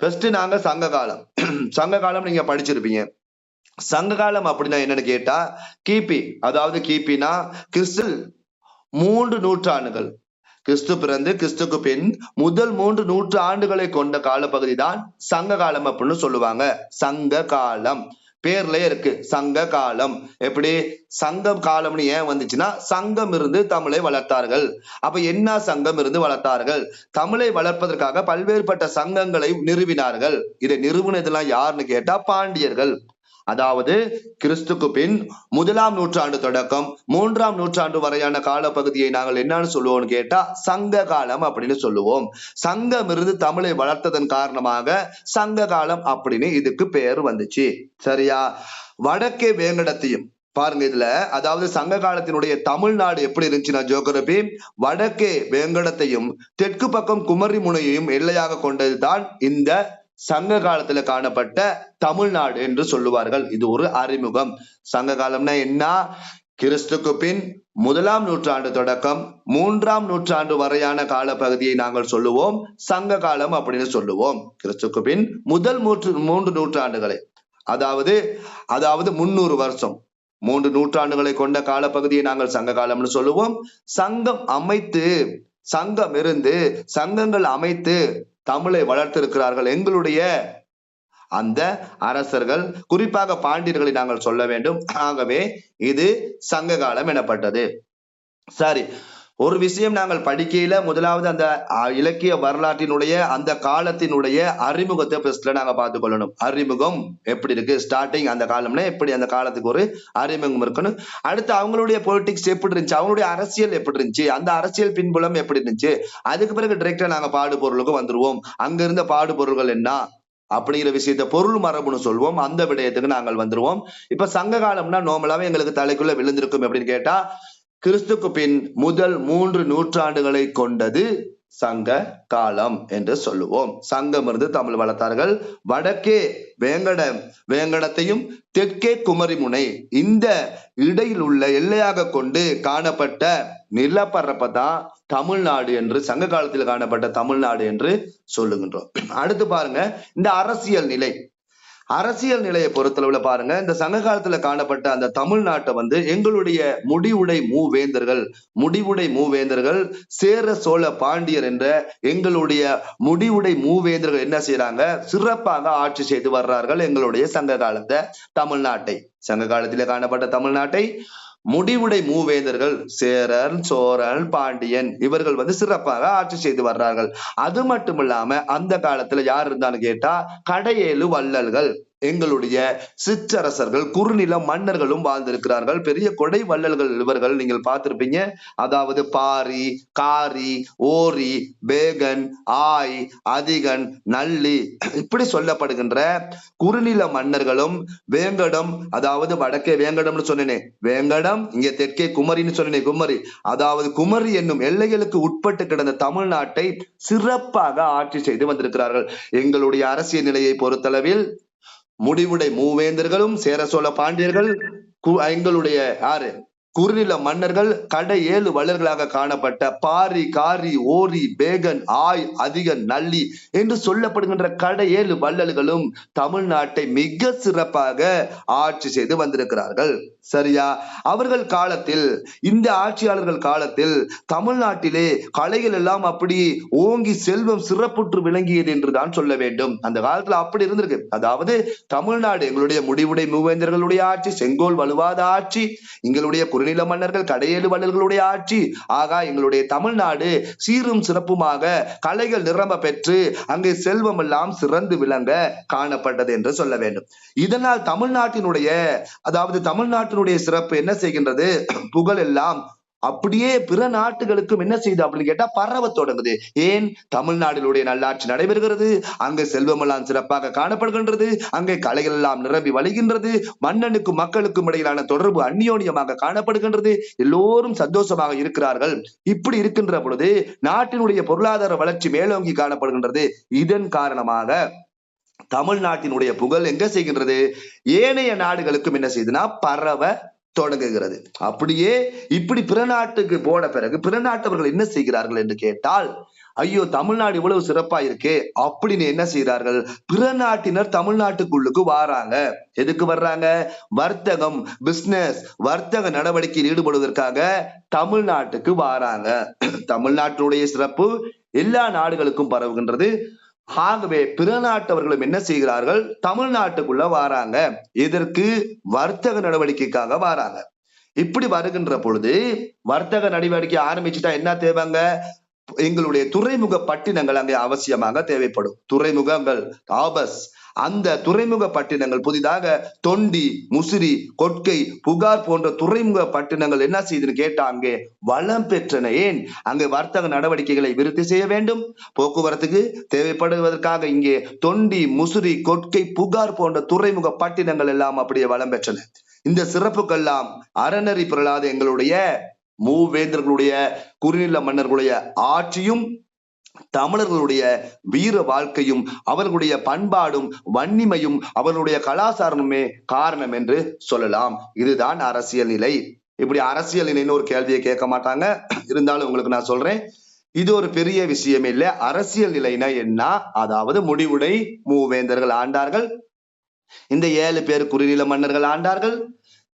First நாங்க சங்க காலம் சங்க காலம் நீங்க படிச்சிருப்பீங்க. சங்க காலம் அப்படின்னா என்னன்னு கேட்டா கிபி அதாவது கிபினா கிறிஸ்து மூன்று நூற்றாண்டுகள். கிறிஸ்து பிறந்து கிறிஸ்துக்கு பின் முதல் மூன்று நூற்று ஆண்டுகளை கொண்ட காலப்பகுதி தான் சங்க காலம் அப்படின்னு சொல்லுவாங்க. சங்க காலம் பேர்லயே இருக்கு. சங்க காலம். எப்படி? சங்க காலம்னு ஏன் வந்துச்சுன்னா சங்கம் இருந்து தமிழை வளர்த்தார்கள். அப்ப என்ன சங்கம் இருந்து வளர்த்தார்கள்? தமிழை வளர்ப்பதற்காக பல்வேறுபட்ட சங்கங்களை நிறுவினார்கள். இதை நிறுவனதெல்லாம் யாருன்னு கேட்டா பாண்டியர்கள். அதாவது கிறிஸ்துக்கு பின் முதலாம் நூற்றாண்டு தொடக்கம் மூன்றாம் நூற்றாண்டு வரையான காலப்பகுதியை நாங்கள் என்னன்னு சொல்லுவோம்னு கேட்டா சங்க காலம் அப்படின்னு சொல்லுவோம். சங்கம் இருந்து தமிழை வளர்த்ததன் காரணமாக சங்க காலம் அப்படின்னு இதுக்கு பெயர் வந்துச்சு. சரியா? வடக்கே வேங்கடத்தையும். பாருங்க இதுல அதாவது சங்க காலத்தினுடைய தமிழ்நாடு எப்படி இருந்துச்சுன்னா ஜோகிரபி வடக்கே வேங்கடத்தையும் தெற்கு பக்கம் குமரி முனையையும் எல்லையாக கொண்டதுதான் இந்த சங்க காலத்துல காணப்பட்ட தமிழ்நாடு என்று சொல்லுவார்கள். இது ஒரு அறிமுகம். சங்க காலம்னா என்ன? கிறிஸ்துக்கு பின் முதலாம் நூற்றாண்டு தொடக்கம் மூன்றாம் நூற்றாண்டு வரையான காலப்பகுதியை நாங்கள் சொல்லுவோம். சங்க காலம் அப்படின்னு சொல்லுவோம். கிறிஸ்துக்கு பின் முதல் மூன்று மூன்று நூற்றாண்டுகளை. அதாவது அதாவது முன்னூறு வருஷம். மூன்று நூற்றாண்டுகளை கொண்ட காலப்பகுதியை நாங்கள் சங்க காலம்னு சொல்லுவோம். சங்கம் அமைத்து சங்கம் இருந்து சங்கங்கள் அமைத்து தமிழை வளர்த்திருக்கிறார்கள் எங்களுடைய அந்த அரசர்கள் குறிப்பாக பாண்டியர்களை நாங்கள் சொல்ல வேண்டும். ஆகவே இது சங்க காலம் எனப்பட்டது. சரி. ஒரு விஷயம் நாங்கள் படிக்கையில முதலாவது அந்த அஹ், இலக்கிய வரலாற்றினுடைய அந்த காலத்தினுடைய அறிமுகத்தை ஃபர்ஸ்ட்ல நாங்க பார்த்து கொள்ளணும். அறிமுகம் எப்படி இருக்கு? ஸ்டார்டிங் அந்த காலம்னா எப்படி அந்த காலத்துக்கு ஒரு அறிமுகம் இருக்கணும். அடுத்து அவங்களுடைய பொலிட்டிக்ஸ் எப்படி இருந்துச்சு? அவங்களுடைய அரசியல் எப்படி இருந்துச்சு? அந்த அரசியல் பின்புலம் எப்படி இருந்துச்சு? அதுக்கு பிறகு டிரெக்டா நாங்க பாடுபொருளுக்கு வந்துருவோம். அங்க இருந்த என்ன? அப்படிங்கிற விஷயத்த பொருள் மரபுன்னு சொல்வோம். அந்த விடயத்துக்கு நாங்கள் வந்துருவோம். இப்ப சங்க காலம்னா நார்மலாவே எங்களுக்கு தலைக்குள்ள விழுந்திருக்கும் அப்படின்னு கேட்டா கிறிஸ்துக்கு பின் முதல் மூன்று நூற்றாண்டுகளை கொண்டது சங்க காலம் என்று சொல்லுவோம். சங்கம் இருந்து தமிழ் வளர்த்தார்கள். வடக்கே வேங்கடம் வேங்கடத்தையும் தெற்கே குமரிமுனை இந்த இடையில் உள்ள எல்லையாக கொண்டு காணப்பட்ட நிலப்பரப்பை தான் தமிழ்நாடு என்று சங்க காலத்தில் காணப்பட்ட தமிழ்நாடு என்று சொல்லுகின்றோம். அடுத்து பாருங்க இந்த அரசியல் நிலை. அரசியல் நிலையை பொறுத்தளவுல பாருங்க இந்த சங்க காலத்துல காணப்பட்ட அந்த தமிழ்நாட்டை வந்து எங்களுடைய முடிவுடை மூவேந்தர்கள் முடிவுடை மூவேந்தர்கள் சேர சோழ பாண்டியர் என்ற எங்களுடைய முடிவுடை மூவேந்தர்கள் என்ன செய்யறாங்க சிறப்பாக ஆட்சி செய்து வர்றார்கள் எங்களுடைய சங்க காலத்தை தமிழ்நாட்டை. சங்க காலத்திலே காணப்பட்ட தமிழ்நாட்டை முடிவுடை மூவேந்தர்கள் சேரன் சோழன் பாண்டியன் இவர்கள் வந்து சிறப்பாக ஆட்சி செய்து வர்றார்கள். அது மட்டும் இல்லாம அந்த காலத்துல யார் இருந்தான்னு கேட்டா கடையேழு வள்ளல்கள். எங்களுடைய சிற்றரசர்கள் குறுநில மன்னர்களும் வாழ்ந்திருக்கிறார்கள். பெரிய கொடை வள்ளல்கள் இவர்கள் நீங்கள் பார்த்திருப்பீங்க. அதாவது பாரி காரி ஓரி பேகன் ஆய் அதிகன் நல்லி இப்படி சொல்லப்படுகின்ற குறுநில மன்னர்களும் வேங்கடம் அதாவது வடக்கே வேங்கடம்னு சொன்னேனே. வேங்கடம் இங்க தெற்கே குமரின்னு சொன்னேனே குமரி. அதாவது குமரி என்னும் எல்லைகளுக்கு உட்பட்டு கிடந்த தமிழ்நாட்டை சிறப்பாக ஆட்சி செய்து வந்திருக்கிறார்கள். எங்களுடைய அரசியல் நிலையை பொறுத்தளவில் முடிவுடை மூவேந்தர்களும் சேர சோழ பாண்டியர்கள் எங்களுடைய யாரு? குறுநில மன்னர்கள் கடை ஏழு வள்ளல்களாக காணப்பட்ட பாரி காரி ஓரி பேகன் ஆய் அதிகன் நல்லி என்று சொல்லப்படுகின்ற கடை ஏழு வள்ளல்களும் தமிழ்நாட்டை மிக சிறப்பாக ஆட்சி செய்து வந்திருக்கிறார்கள். சரியா? அவர்கள் காலத்தில் இந்த ஆட்சியாளர்கள் காலத்தில் தமிழ்நாட்டிலே கலைகள் எல்லாம் அப்படி ஓங்கி செல்வம் சிறப்புற்று விளங்கியது என்று தான் சொல்ல வேண்டும். அந்த காலத்துல அப்படி இருந்திருக்கு. அதாவது தமிழ்நாடு எங்களுடைய முடிவுடை மூவேந்தர்களுடைய ஆட்சி செங்கோல் வலுவாத ஆட்சி எங்களுடைய குறுநில மன்னர்கள் கடையேழு மன்னர்களுடைய ஆட்சி. ஆகா எங்களுடைய தமிழ்நாடு சீரும் சிறப்புமாக கலைகள் நிரம்ப பெற்று அங்கே செல்வம் எல்லாம் சிறந்து விளங்க காணப்பட்டது என்று சொல்ல வேண்டும். இதனால் தமிழ்நாட்டினுடைய அதாவது தமிழ்நாட்டினுடைய சிறப்பு என்ன செய்கின்றது? புகழ் எல்லாம் அப்படியே பிற நாட்டுகளுக்கும் என்ன செய்யுது அப்படின்னு கேட்டா பரவ தொடங்குது. ஏன்? தமிழ்நாடுகளுடைய நல்லாட்சி நடைபெறுகிறது. அங்கே செல்வமெல்லாம் சிறப்பாக காணப்படுகின்றது. அங்கே கலைகள் எல்லாம் நிரம்பி வழிகின்றது. மன்னனுக்கும் மக்களுக்கும் இடையிலான தொடர்பு அந்நியோன்யமாக காணப்படுகின்றது. எல்லோரும் சந்தோஷமாக இருக்கிறார்கள். இப்படி இருக்கின்ற பொழுது நாட்டினுடைய பொருளாதார வளர்ச்சி மேலோங்கி காணப்படுகின்றது. இதன் காரணமாக தமிழ்நாட்டினுடைய புகழ் எங்க செய்கின்றது? ஏனைய நாடுகளுக்கும் என்ன செய்யுதுன்னா பரவ தொடங்குகிறது. அப்படியே இப்படி பிற நாட்டுக்கு போன பிறகு பிற நாட்டவர்கள் என்ன செய்கிறார்கள் என்று கேட்டால் ஐயோ தமிழ்நாடு இவ்வளவு சிறப்பா இருக்கே அப்படின்னு என்ன செய்யறார்கள் பிற நாட்டினர் தமிழ்நாட்டுக்குள்ளுக்கு வாராங்க. எதுக்கு வர்றாங்க? வர்த்தகம் பிசினஸ் வர்த்தக நடவடிக்கையில் ஈடுபடுவதற்காக தமிழ்நாட்டுக்கு வாராங்க. தமிழ்நாட்டினுடைய சிறப்பு எல்லா நாடுகளுக்கும் பரவுகின்றது. ஆகவே பிற நாட்டவர்களும் என்ன செய்கிறார்கள்? தமிழ்நாட்டுக்குள்ள வாராங்க. இதற்கு வர்த்தக நடவடிக்கைக்காக வாராங்க. இப்படி வருகின்ற பொழுது வர்த்தக நடவடிக்கை ஆரம்பிச்சுட்டா என்ன தேவைங்க எங்களுடைய துறைமுக பட்டினங்கள் அங்கே அவசியமாக தேவைப்படும். துறைமுகங்கள் ஆபஸ் அந்த துறைமுக பட்டினங்கள் புதிதாக தொண்டி முசிறி கொட்கை புகார் போன்ற துறைமுக பட்டினங்கள் என்ன செய்யுதுன்னு கேட்டா அங்கே வளம் பெற்றன. ஏன்? அங்கே வர்த்தக நடவடிக்கைகளை விருத்தி செய்ய வேண்டும். போக்குவரத்துக்கு தேவைப்படுவதற்காக இங்கே தொண்டி முசிறி கொட்கை புகார் போன்ற துறைமுக பட்டினங்கள் எல்லாம் அப்படியே வளம் பெற்றன. இந்த சிறப்புக்கெல்லாம் அறநெறி பிரலாத எங்களுடைய மூவேந்தர்களுடைய குறுநில மன்னர்களுடைய ஆட்சியும் தமிழர்களுடைய வீர வாழ்க்கையும் அவர்களுடைய பண்பாடும் வன்னிமையும் அவர்களுடைய கலாச்சாரமுமே காரணம் என்று சொல்லலாம். இதுதான் அரசியல் நிலை. இப்படி அரசியல் நிலைன்னு ஒரு கேள்வியை கேட்க மாட்டாங்க. இருந்தாலும் உங்களுக்கு நான் சொல்றேன். இது ஒரு பெரிய விஷயம் இல்லை. அரசியல் நிலைனா என்ன? அதாவது முடிவுடை மூவேந்தர்கள் ஆண்டார்கள். இந்த ஏழு பேர் குறுநில மன்னர்கள் ஆண்டார்கள்.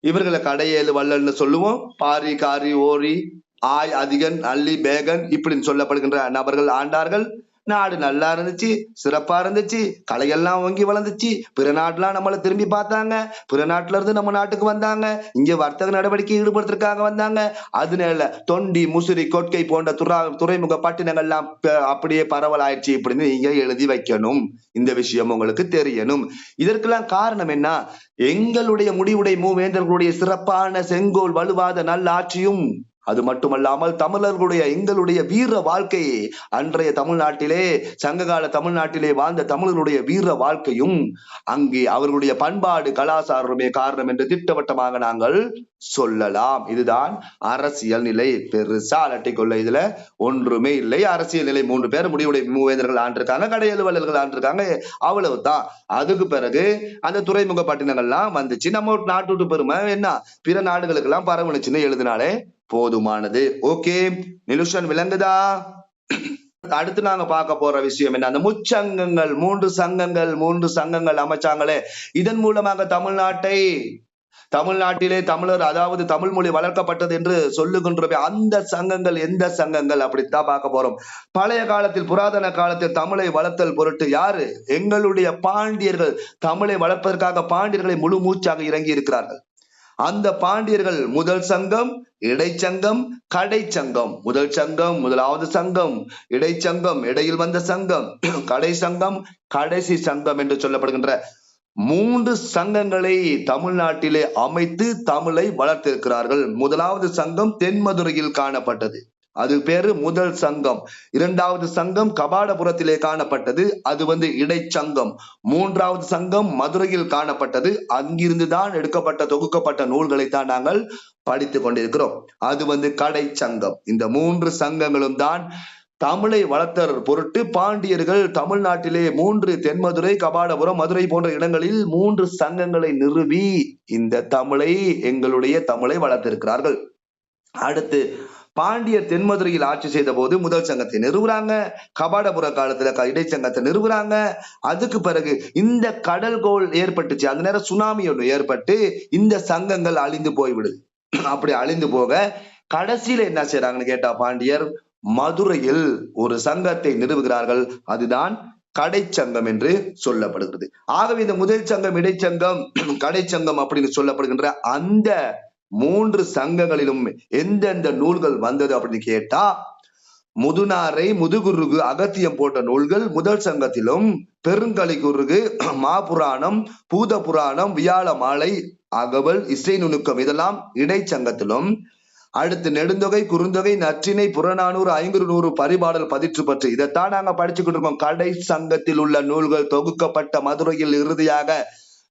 இவர்களை கடையேழு வள்ளல்னு சொல்லுவோம். பாரி காரி ஓரி ஆய் அதிகன் அல்லி பேகன் இப்படின்னு சொல்லப்படுகின்ற நபர்கள் ஆண்டார்கள். நாடு நல்லா இருந்துச்சு சிறப்பா இருந்துச்சு கலையெல்லாம் ஓங்கி வளர்ந்துச்சு. பிற நாட்டுலாம் நம்மளை திரும்பி பார்த்தாங்க. பிற நாட்டுல இருந்து நம்ம நாட்டுக்கு வந்தாங்க. இங்க வர்த்தக நடவடிக்கை ஈடுபடுத்துறதுக்காக வந்தாங்க. அதனால தொண்டி முசிறி கொட்கை போன்ற துறா துறைமுக பட்டினங்கள்லாம் அப்படியே பரவலாயிடுச்சு இப்படின்னு நீங்க எழுதி வைக்கணும். இந்த விஷயம் உங்களுக்கு தெரியணும். இதற்கெல்லாம் காரணம் என்ன? எங்களுடைய முடிவுடை மூவேந்தர்களுடைய சிறப்பான செங்கோல் வலுவாத நல்லாட்சியும் அது மட்டுமல்லாமல் தமிழர்களுடைய எங்களுடைய வீர வாழ்க்கையே அன்றைய தமிழ்நாட்டிலே சங்ககால தமிழ்நாட்டிலே வாழ்ந்த தமிழர்களுடைய வீர வாழ்க்கையும் அங்கே அவர்களுடைய பண்பாடு கலாச்சாரமே காரணம் என்று திட்டவட்டமாக நாங்கள் சொல்லலாம். இதுதான் அரசியல் நிலை. பெருசா அலட்டி கொள்ள இதுல ஒன்றுமே இல்லை. அரசியல் நிலை மூன்று பேர் முடிவுடைய மூவேந்தர்கள் ஆண்டிருக்காங்க கடையலுவலர்கள் ஆண்டிருக்காங்க. அவ்வளவுதான். அதுக்கு பிறகு அந்த துறைமுக பட்டினங்கள்லாம் வந்துச்சு. நம்ம நாட்டு பெருமை. என்ன? பிற நாடுகளுக்கு எல்லாம் பரவணுச்சுன்னு எழுதினாலே போதுமானது. ஓகே. நிலுஷன் விளங்குதா? அடுத்து நாங்க பார்க்க போற விஷயம் என்ன? அந்த முச்சங்கங்கள் மூன்று சங்கங்கள் மூன்று சங்கங்கள் அமைச்சாங்களே. இதன் மூலமாக தமிழ்நாட்டை தமிழ்நாட்டிலே தமிழர் அதாவது தமிழ் மொழி வளர்க்கப்பட்டது என்று சொல்லுகின்றவை அந்த சங்கங்கள் எந்த சங்கங்கள்? அப்படித்தான் பார்க்க போறோம். பழைய காலத்தில் புராதன காலத்தில் தமிழை வளர்த்தல் பொருட்டு யாரு? எங்களுடைய பாண்டியர்கள். தமிழை வளர்ப்பதற்காக பாண்டியர்களை முழு மூச்சாக இறங்கி இருக்கிறார்கள். அந்த பாண்டியர்கள் முதல் சங்கம் இடைச்சங்கம் கடைச்சங்கம். முதல் சங்கம் முதலாவது சங்கம் இடைச்சங்கம் இடையில் வந்த சங்கம் கடை சங்கம் கடைசி சங்கம் என்று சொல்லப்படுகின்ற மூன்று சங்கங்களை தமிழ்நாட்டிலே அமைத்து தமிழை வளர்த்திருக்கிறார்கள். முதலாவது சங்கம் தென்மதுரையில் காணப்பட்டது. அது பேரு முதல் சங்கம். இரண்டாவது சங்கம் கபாடபுரத்திலே காணப்பட்டது. அது வந்து இடைச்சங்கம். மூன்றாவது சங்கம் மதுரையில் காணப்பட்டது. அங்கிருந்துதான் எடுக்கப்பட்ட தொகுக்கப்பட்ட நூல்களை தான் நாங்கள் படித்துக் கொண்டிருக்கிறோம். அது வந்து கடை சங்கம் இந்த மூன்று சங்கங்களும் தான் தமிழை வளர்த்தர் பொருட்டு பாண்டியர்கள் தமிழ்நாட்டிலே மூன்று தென்மதுரை கபாடபுரம் மதுரை போன்ற இடங்களில் மூன்று சங்கங்களை நிறுவி இந்த தமிழை எங்களுடைய தமிழை வளர்த்திருக்கிறார்கள். அடுத்து பாண்டியர் தென்மதுரையில் ஆட்சி செய்த போது முதல் சங்கத்தை நிறுவுறாங்க. கபாடபுர காலத்துல க- இடைச்சங்கத்தை நிறுவுறாங்க. அதுக்கு பிறகு இந்த கடல்கோள் ஏற்பட்டுச்சு. அந்த நேரம் சுனாமி ஒண்ணு ஏற்பட்டு இந்த சங்கங்கள் அழிந்து போய்விடுது. அப்படி அழிந்து போக கடைசியில என்ன செய்யறாங்கன்னு கேட்டா பாண்டியர் மதுரையில் ஒரு சங்கத்தை நிறுவுகிறார்கள். அதுதான் கடைச்சங்கம் என்று சொல்லப்படுகிறது. ஆகவே இந்த முதல் சங்கம் இடைச்சங்கம் கடைச்சங்கம் அப்படின்னு சொல்லப்படுகின்ற அந்த மூன்று சங்கங்களிலும் எந்தெந்த நூல்கள் வந்தது அப்படின்னு கேட்டா முதுநாரை முதுகுருகு அகத்தியம் போன்ற நூல்கள் முதல் சங்கத்திலும் பெருங்கலை குருகு மாபுராணம் பூத புராணம் வியாழ மாலை அகவல் இசை நுணுக்கம் இதெல்லாம் இடைச்சங்கத்திலும் அடுத்து நெடுந்தொகை குறுந்தொகை நற்றினை புறநானூறு ஐங்குறு நூறு பரிபாடல் பதிற்று பற்று. இதைத்தான் நாங்க படிச்சுக்கிட்டு இருக்கோம். கடை சங்கத்தில் உள்ள நூல்கள் தொகுக்கப்பட்ட மதுரையில் இறுதியாக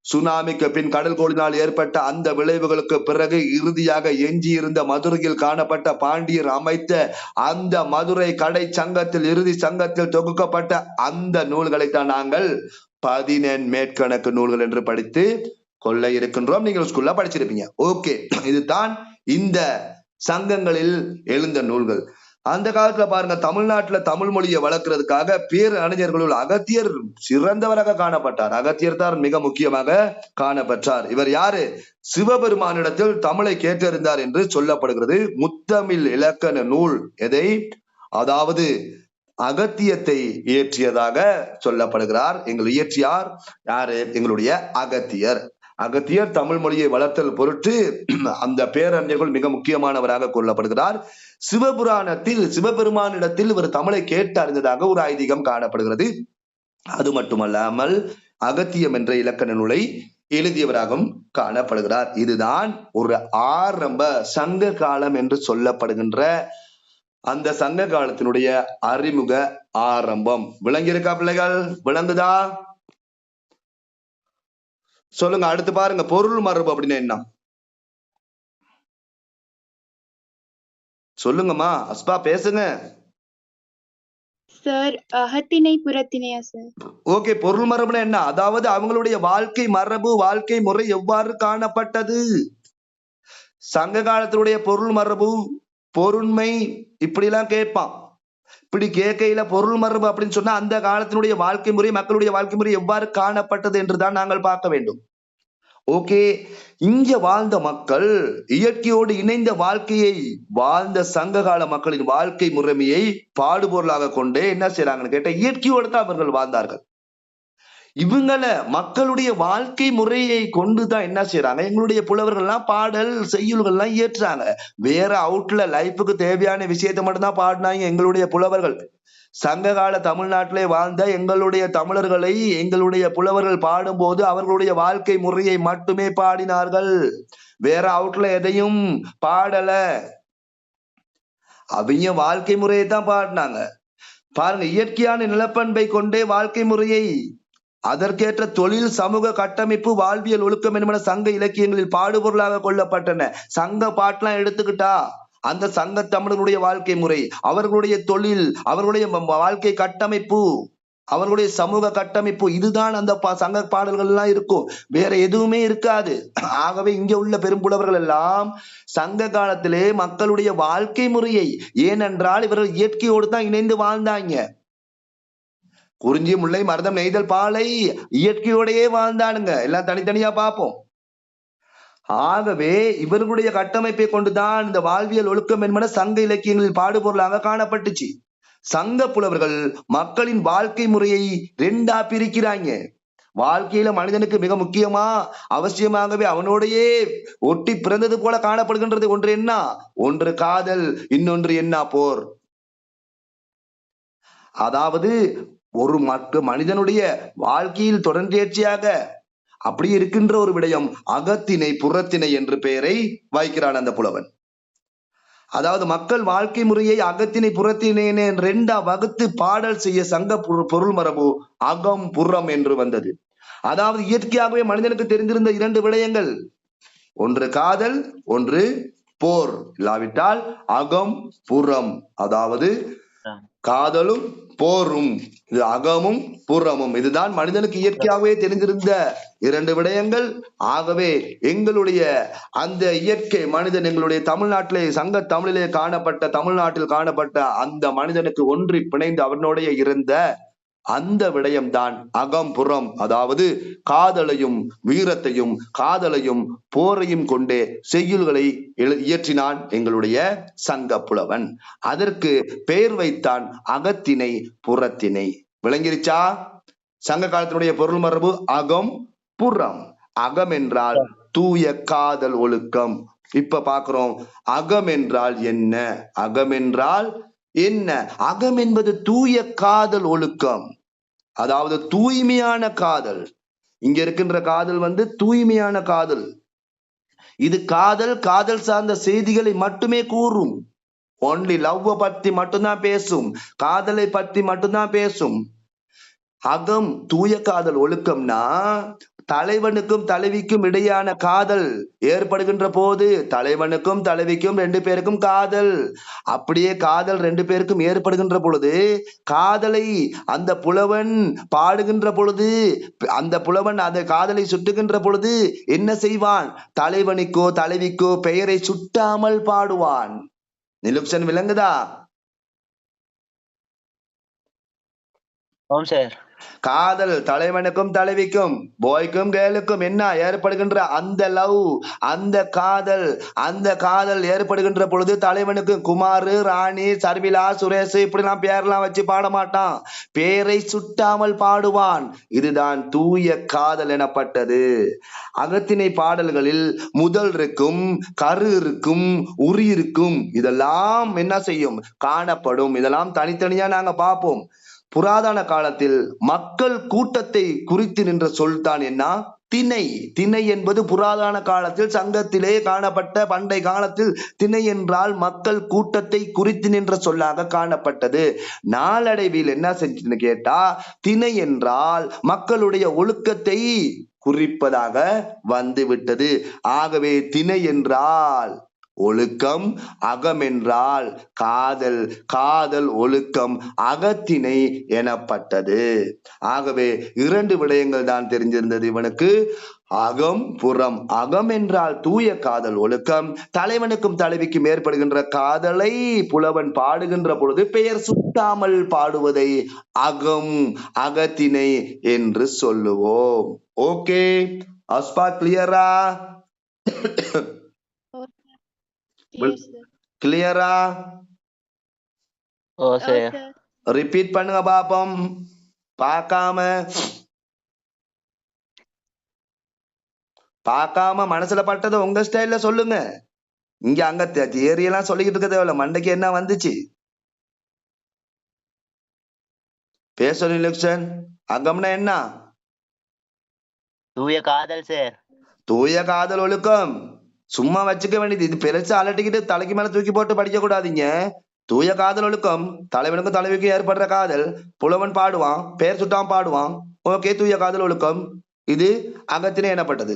சுனாமிக்கு பின் கடல் கோளினால் ஏற்பட்ட அந்த விளைவுகளுக்கு பிறகு இறுதியாக எஞ்சியிருந்த மதுரையில் காணப்பட்ட பாண்டியர் அமைத்த அந்த மதுரை கடை சங்கத்தில் இறுதி சங்கத்தில் தொகுக்கப்பட்ட அந்த நூல்களைத்தான் நாங்கள் பதினெண் மேற்கணக்கு நூல்கள் என்று படித்து கொள்ள இருக்கின்றோம். நீங்கள் ஸ்கூல்ல படிச்சிருப்பீங்க. ஓகே இதுதான் இந்த சங்கங்களில் எழுந்த நூல்கள். அந்த காலத்துல பாருங்க தமிழ்நாட்டுல தமிழ் மொழியை வளர்க்கறதுக்காக பேர் அறிஞர்களுள் அகத்தியர் சிறந்தவராக காணப்பட்டார். அகத்தியர் தான் மிக முக்கியமாக காணப்பட்டார் இவர் யாரு? சிவபெருமானிடத்தில் தமிழை கேட்டறிந்தார் என்று சொல்லப்படுகிறது. முத்தமிழ் இலக்கண நூல் எதை? அதாவது அகத்தியத்தை இயற்றியதாக சொல்லப்படுகிறார். எங்கள் இயற்றியார் யாரு? எங்களுடைய அகத்தியர். அகத்தியர் தமிழ் மொழியை வளர்த்தல் பொருட்டு அந்த பேரறிஞர்கள் மிக முக்கியமானவராக கொள்ளப்படுகிறார். சிவபுராணத்தில் சிவபெருமானிடத்தில் இவர் தமிழை கேட்டு அறிந்ததாக ஒரு ஐதீகம் காணப்படுகிறது. அது மட்டுமல்லாமல் அகத்தியம் என்ற இலக்கண நூலை எழுதியவராகவும் காணப்படுகிறார். இதுதான் ஒரு ஆரம்ப சங்க காலம் என்று சொல்லப்படுகின்ற அந்த சங்க காலத்தினுடைய அறிமுக ஆரம்பம். விளங்கியிருக்கா பிள்ளைகள்? விளங்குதா? சொல்லுங்க அடுத்து பாருங்க பொருள் மரபு அப்படின்னா என்ன? சொல்லுங்கம்மா அஸ்பா பேசுங்க. சார் அகத்திணை புறத்திணையா சார்? ஓகே பொருள் மரபுனா என்ன? அதாவது அவங்களுடைய வாழ்க்கை மரபு வாழ்க்கை முறை எவ்வாறு காணப்பட்டது? சங்க காலத்தினுடைய பொருள் மரபு பொருண்மை இப்படி எல்லாம் கேட்பான். இப்படி கேட்கையில பொருள் மரபு அப்படின்னு சொன்னா அந்த காலத்தினுடைய வாழ்க்கை முறை மக்களுடைய வாழ்க்கை முறை எவ்வாறு காணப்பட்டது என்றுதான் நாங்கள் பார்க்க வேண்டும். ஓகே இங்க வாழ்ந்த மக்கள் இயற்கையோடு இணைந்த வாழ்க்கையை வாழ்ந்த சங்ககால மக்களின் வாழ்க்கை முறைமையை பாடுபொருளாக கொண்டே என்ன செய்யறாங்கன்னு கேட்ட இயற்கையோடு தான் அவர்கள் வாழ்ந்தார்கள். இவங்கள மக்களுடைய வாழ்க்கை முறையை கொண்டுதான் என்ன செய்யறாங்க எங்களுடைய புலவர்கள்லாம் பாடல் செய்யுள்கள்லாம் இயற்றுறாங்க வேற அவுட்ல லைஃபுக்கு தேவையான விஷயத்தை மட்டும்தான் பாடினாங்க எங்களுடைய புலவர்கள். சங்ககால தமிழ்நாட்டிலே வாழ்ந்த எங்களுடைய தமிழர்களை எங்களுடைய புலவர்கள் பாடும்போது அவர்களுடைய வாழ்க்கை முறையை மட்டுமே பாடினார்கள். வேற அவுட்ல எதையும் பாடல. அவங்க வாழ்க்கை முறையை தான் பாடினாங்க. பாருங்க இயற்கையான நிலப்பண்பை கொண்டே வாழ்க்கை முறையை அதற்கேற்ற தொழில் சமூக கட்டமைப்பு வாழ்வியல் ஒழுக்கம் என்பன சங்க இலக்கியங்களில் பாடுபொருளாக கொள்ளப்பட்டன. சங்க பாட்டெல்லாம் எடுத்துக்கிட்டா அந்த சங்க தமிழர்களுடைய வாழ்க்கை முறை அவர்களுடைய தொழில் அவர்களுடைய வாழ்க்கை கட்டமைப்பு அவர்களுடைய சமூக கட்டமைப்பு இதுதான் அந்த பா- சங்க பாடல்கள் எல்லாம் இருக்கும். வேற எதுவுமே இருக்காது. ஆகவே இங்க உள்ள பெரும்புலவர்கள் எல்லாம் சங்க காலத்திலே மக்களுடைய வாழ்க்கை முறையை ஏனென்றால் இவர்கள் இயற்கையோடு தான் இணைந்து வாழ்ந்தாங்க. குறிஞ்சி முல்லை மருதம் நெய்தல் பாலை இயற்கையோடையே வாழ்ந்தானுங்க. எல்லாம் தனித்தனியா பார்ப்போம். ஆகவே இவர்களுடைய கட்டமைப்பை கொண்டுதான் இந்த வாழ்வியல் ஒழுக்கம் என்பன சங்க இலக்கியங்களில் பாடுபொருளாக காணப்பட்டுச்சு. சங்க புலவர்கள் மக்களின் வாழ்க்கை முறையை ரெண்டா பிரிக்கிறாங்க. வாழ்க்கையில மனிதனுக்கு மிக முக்கியமா அவசியமாகவே அவனோடையே ஒட்டி பிறந்தது போல காணப்படுகின்றது. ஒன்று என்ன? ஒன்று காதல் இன்னொன்று என்ன போர்? அதாவது ஒரு மக்க மனிதனுடைய வாழ்க்கையில் தொடர்ந்தேர்ச்சியாக அப்படி இருக்கின்ற ஒரு விடயம் அகத்தினை புறத்தினை என்று பெயரை வைக்கிறான் அந்த புலவன். அதாவது மக்கள் வாழ்க்கை முறையை அகத்தினை புறத்திணை ரெண்டா வகுத்து பாடல் செய்ய சங்க பொருள் மரபு அகம் புறம் என்று வந்தது. அதாவது இயற்கையாகவே மனிதனுக்கு தெரிந்திருந்த இரண்டு விடயங்கள். ஒன்று காதல் ஒன்று போர். இல்லாவிட்டால் அகம் புறம். அதாவது காதலும் போரும். இது அகமும் புறமும். இதுதான் மனிதனுக்கு இயற்கையாகவே தெரிந்திருந்த இரண்டு விடயங்கள். ஆகவே எங்களுடைய அந்த இயற்கை மனிதன் எங்களுடைய தமிழ்நாட்டிலே சங்க தமிழிலே காணப்பட்ட தமிழ்நாட்டில் காணப்பட்ட அந்த மனிதனுக்கு ஒன்றி பிணைந்து அவனுடைய இருந்த அந்த விடயம்தான் அகம்புறம். அதாவது காதலையும் வீரத்தையும் காதலையும் போரையும் கொண்டே செய்யுள்களை இயற்றினான் எங்களுடைய சங்க புலவன் அதற்கு பெயர் வைத்தான் அகத்தினை புறத்தினை விளங்கிருச்சா? சங்க காலத்தினுடைய பொருள் மரபு அகம் புறம். அகம் என்றால் தூய காதல் ஒழுக்கம். இப்ப பாக்குறோம். அகம் என்றால் என்ன? அகம் என்றால் என்ன? அகம் என்பது தூய காதல் ஒழுக்கம். அதாவது தூய்மையான காதல். இங்க இருக்கின்ற காதல் வந்து தூய்மையான காதல். இது காதல் காதல் சார்ந்த செய்திகளை மட்டுமே கூறும். ஒன்லி லவ் பத்தி மட்டும்தான் பேசும். காதலை பத்தி மட்டும்தான் பேசும். அகம் தூய காதல் ஒழுக்கம்னா தலைவனுக்கும் தலைவிக்கும் இடையான காதல் ஏற்படுகின்ற போது தலைவனுக்கும் தலைவிக்கும் ரெண்டு பேருக்கும் காதல். அப்படியே காதல் ரெண்டு பேருக்கும் ஏற்படுகின்ற பொழுது காதலை அந்த புலவன் பாடுகின்ற பொழுது அந்த புலவன் அந்த காதலை சுட்டுகின்ற பொழுது என்ன செய்வான்? தலைவனுக்கோ தலைவிக்கோ பெயரை சுட்டாமல் பாடுவான். நிலுப்சன் விளங்குதா? சார். காதல் தலைவனுக்கும் தலைவிக்கும் பாய்க்கும் கேர்ளுக்கும் என்ன ஏற்படுகின்ற அந்த லவ் அந்த காதல் அந்த காதல் ஏற்படுகின்ற பொழுது தலைவனுக்கு குமாரு ராணி சர்மிளா சுரேஷ் இப்படிலாம் பேர்லாம் வச்சு பாட மாட்டான் பேரை சுட்டாமல் பாடுவான். இதுதான் தூய காதல் எனப்பட்டது. அகத்தினை பாடல்களில் முதல் இருக்கும் கரு இருக்கும் உரி இருக்கும் இதெல்லாம் என்ன செய்யும்? காணப்படும். இதெல்லாம் தனித்தனியா நாங்க பார்ப்போம். புராதன காலத்தில் மக்கள் கூட்டத்தை குறித்து நின்ற சொல்தான் என்ன? திணை திணை என்பது புராதன காலத்தில் சங்கத்திலே காணப்பட்ட பண்டை காலத்தில் திணை என்றால் மக்கள் கூட்டத்தை குறித்து நின்ற சொல்லாக காணப்பட்டது. நாளடைவில் என்ன செஞ்சுன்னு கேட்டா திணை என்றால் மக்களுடைய ஒழுக்கத்தை குறிப்பதாக வந்துவிட்டது. ஆகவே திணை என்றால் ஒழுக்கம் அகம் என்றால் காதல் காதல் ஒழுக்கம் அகத்தினை எனப்பட்டது. ஆகவே இரண்டு விடயங்கள் தான் தெரிஞ்சிருந்தது இவனுக்கு. அகம் புறம். அகம் என்றால் தூய காதல் ஒழுக்கம். தலைவனுக்கும் தலைவிக்கும் ஏற்படுகின்ற காதலை புலவன் பாடுகின்ற பொழுது பெயர் சுட்டாமல் பாடுவதை அகம் அகத்தினை என்று சொல்லுவோம். ஓகே. அஸ்பா கிளியரா கிளியரா ஓ சார். ரிப்பீட் பண்ணுங்க பாப்போம். பார்க்காம பார்க்காம மனசுல பட்டதை உங்க ஸ்டைல்ல சொல்லுங்க. இங்க அங்க தியரி எல்லாம் சொல்லிக்கிட்டு இருக்க தேவையில்ல. மண்டைக்கு என்ன வந்துச்சு? பேசணும் இலக்ஷன் அகம்னா என்ன? தூய காதல் சார் தூய காதல் ஒழுக்கம். சும்மா வச்சுக்க வேண்டியது. இது பெருசா அலட்டிக்கிட்டு தலைக்கு மேல தூக்கி போட்டு படிக்க கூடாதீங்க தூய காதல் ஒழுக்கம். தலைவனுக்கும் தலைவிக்கும் ஏற்படுற காதல். புலவன் பாடுவான் பேர் சுட்டான் பாடுவான். ஓகே தூய காதல் ஒழுக்கம். இது அகத்தினை எனப்பட்டது.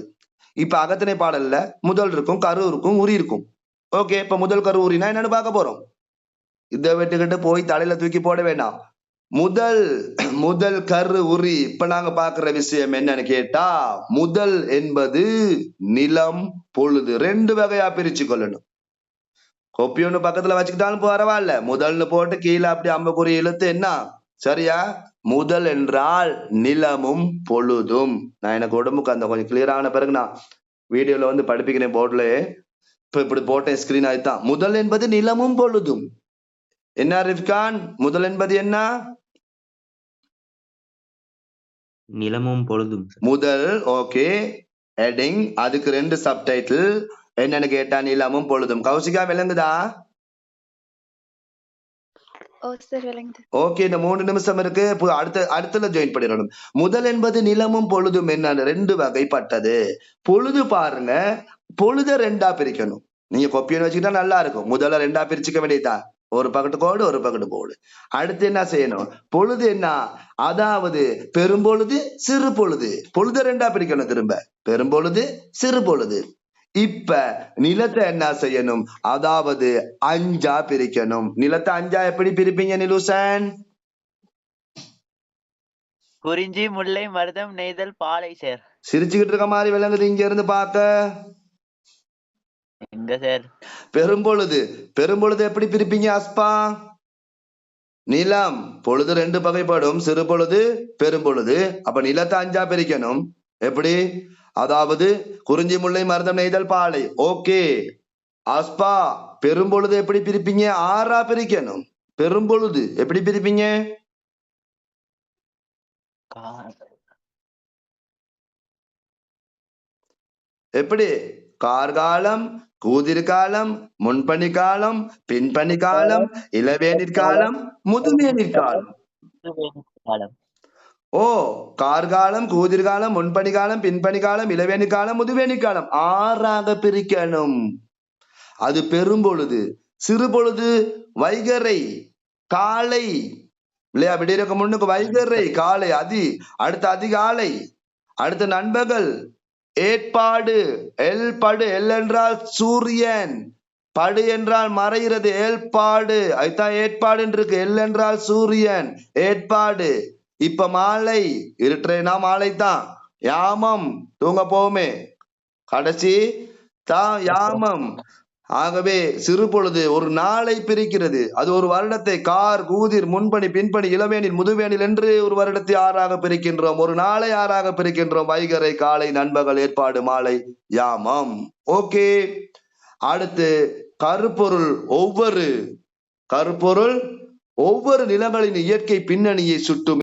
இப்ப அகத்தினை பாடல்ல முதல் இருக்கும் கரு இருக்கும் உரி இருக்கும். ஓகே இப்ப முதல் கரு உரினா என்னன்னு பார்க்க போறோம். இதை விட்டுக்கிட்டு போய் தலையில தூக்கி போட வேண்டாம் முதல் முதல் கரு உரி. இப்ப நாங்க பாக்குற விஷயம் என்னன்னு கேட்டா முதல் என்பது நிலம் பொழுது. ரெண்டு வகையா பிரிச்சு கொள்ளணும். கொப்பி ஒண்ணு பக்கத்துல வச்சுக்கிட்டாலும் பரவாயில்ல. முதல்னு போட்டு கீழே அப்படி அம்பக்குறி இழுத்து என்ன? சரியா? முதல் என்றால் நிலமும் பொழுதும். நான் எனக்கு உடம்புக்கு அந்த கொஞ்சம் கிளியர் ஆன பிறகு நான் வீடியோல வந்து படிப்பிக்கிறேன் போர்டுல இப்ப இப்படி போட்டேன் ஸ்கிரீன் ஆயிட்டான் முதல் என்பது நிலமும் பொழுதும். என்ன ரிஃப்கான் முதல் என்பது என்ன? நிலமும் பொழுதும். முதல் ஓகே ஹெட்டிங் அதுக்கு ரெண்டு சப்டைட்டில் என்னன்னு கேட்டா நிலமும் பொழுதும். கௌசிகா விளங்குதா? Oh. ஓகே இந்த மூணு நிமிஷம் இருக்கு. அடுத்த அடுத்துல ஜாயின் பண்ணிடணும். முதல் என்பது நிலமும் பொழுதும் என்ன ரெண்டு வகைப்பட்டது. பொழுது பாருங்க பொழுத ரெண்டா பிரிக்கணும். நீங்க கொப்பியன்னு வச்சுக்கிட்டா நல்லா இருக்கும். முதல்ல ரெண்டா பிரிச்சுக்க வேண்டியதா ஒரு பக்கத்து கோடு ஒரு பக்கத்து கோடு அடுத்து என்ன செய்யணும்? பொழுது என்ன? அதாவது பெரும்பொழுது சிறு பொழுது. பொழுத ரெண்டா பிரிக்கணும் திரும்ப. பெரும்பொழுது சிறு பொழுது. இப்ப நிலத்தை என்ன செய்யணும்? அதாவது அஞ்சா பிரிக்கணும். நிலத்தை அஞ்சா எப்படி பிரிப்பீங்க நிலுசன்? குறிஞ்சி முல்லை மருதம் நெய்தல் பாலை சார். சிரிச்சுக்கிட்டு இருக்க மாதிரி விளங்குது இங்க இருந்து பார்க்க. எங்க சார் பெரும்பொழுது பெரும்பொழுது எப்படி பிரிப்பீங்க அஸ்பா நிலம் பொழுது ரெண்டு வகைப்படும் சிறு பொழுது பெரும்பொழுது. அப்ப நிலத்தை அஞ்சா பிரிக்கணும். எப்படி? அதாவது குறிஞ்சி முல்லை மருதம் நெய்தல் பாலை. ஓகே அஸ்பா பெரும்பொழுது எப்படி பிரிப்பீங்க ஆறா பிரிக்கணும். பெரும்பொழுது எப்படி பிரிப்பீங்க? எப்படி? கார்காலம் கூதிர்காலம் முன்பனி காலம் பின்பனி காலம் இளவேனிற் காலம் முதுமேனிற் காலம் ஓ கார்காலம் கூதிர்காலம் முன்பனி காலம் பின்பனி காலம் இளவேனி காலம் முதுவேனி காலம் ஆறாக பிரிக்கணும். அது பெரும்பொழுது சிறு பொழுது வைகரை காலை. இல்லையா? விடியறக்கு முன்னுக்கு வைகரை காலை அதி. அடுத்து அதிகாலை அடுத்து நண்பகல் ஏற்பாடு. எல் படு எல் என்றால் சூரியன். படு என்றால் மறைகிறது ஏற்பாடு. அதுதான் ஏற்பாடு இருக்கு எல் என்றால் சூரியன். ஏற்பாடு. இப்ப மாலை இருட்டுறேனா மாலை தான்? யாமம். தூங்க போமே கடைசி தான் யாமம். ஆகவே சிறு பொழுது ஒரு நாளை பிரிக்கிறது. அது ஒரு வருடத்தை கார் கூதிர் முன்பணி பின்பணி இளவேனில் முதுவேனில் என்று ஒரு வருடத்தை ஆறாக பிரிக்கின்றோம். ஒரு நாளை ஆறாக பிரிக்கின்றோம். வைகரை காலை நண்பகல் ஏற்பாடு மாலை யாமம். ஓகே. அடுத்து கருப்பொருள் ஒவ்வொரு கருப்பொருள் ஒவ்வொரு நிலங்களின் இயற்கை பின்னணியை சுட்டும்